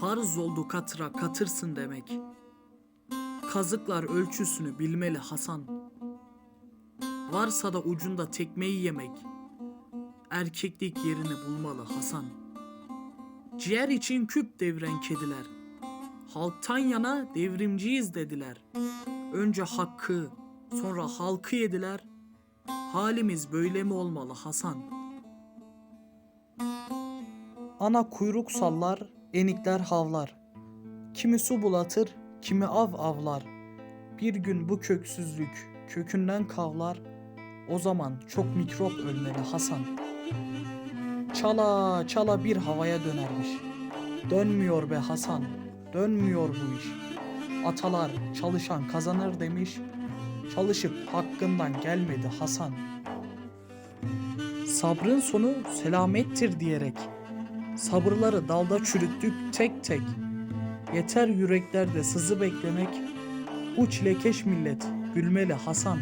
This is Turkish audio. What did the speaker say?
Farz oldu katıra katırsın demek. Kazıklar ölçüsünü bilmeli Hasan. Varsa da ucunda tekmeyi yemek. Erkeklik yerini bulmalı Hasan. Ciğer için küp devren kediler. Halktan yana devrimciyiz dediler. Önce hakkı, sonra halkı yediler. Halimiz böyle mi olmalı Hasan? Ana kuyruk sallar, enikler havlar. Kimi su bulatır, kimi av avlar. Bir gün bu köksüzlük kökünden kavlar. O zaman çok mikrop ölmeli Hasan. Çala çala bir havaya dönermiş. Dönmüyor be Hasan, dönmüyor bu iş. Atalar çalışan kazanır demiş. Çalışıp hakkından gelmedi Hasan. Sabrın sonu selamettir diyerek. Sabırları dalda çürüttük tek tek. Yeter yüreklerde sızı beklemek. Bu çilekeş millet gülmeli Hasan.